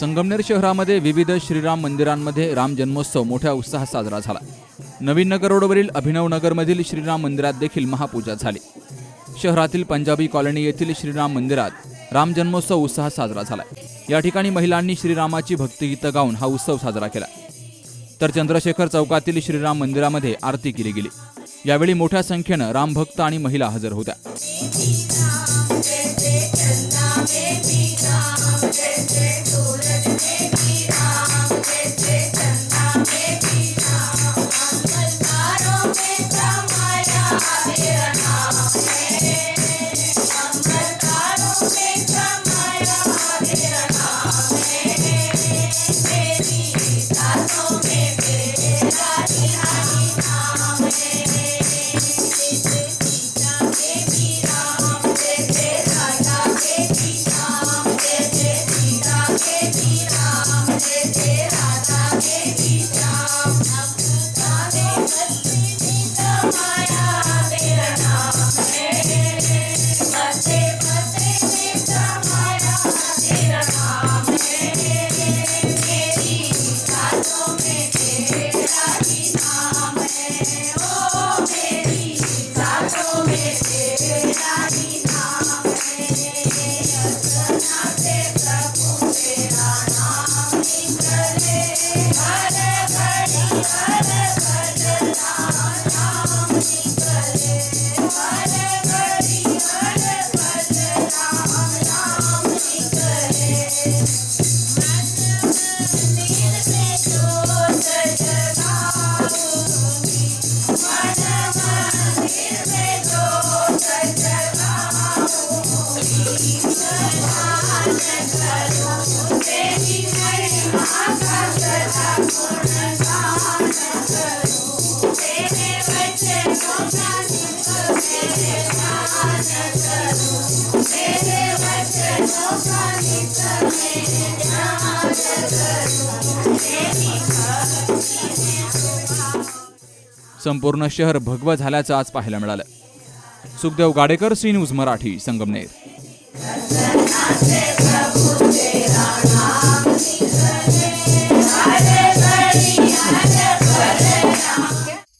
संगमनेर शहरामध्ये विविध श्रीराम मंदिरांमध्ये राम जन्मोत्सव मोठ्या उत्साहात साजरा झाला नवीन नगर रोडवरील अभिनव नगरमधील श्रीराम मंदिरात देखील महापूजा झाली शहरातील पंजाबी कॉलनी येथील श्रीराम मंदिरात राम जन्मोत्सव उत्साहात साजरा झाला या ठिकाणी महिलांनी श्रीरामाची भक्तिगीतं गाऊन हा उत्सव साजरा केला तर चंद्रशेखर चौकातील श्रीराम मंदिरामध्ये आरती केली गेली यावेळी मोठ्या संख्येनं रामभक्त आणि महिला हजर होत्या Thank you. Shri Rani Nam संपूर्ण शहर भगवं झाल्याचं आज पाहायला मिळालं. Sukhdev Gadekar C news Marathi Sangamner.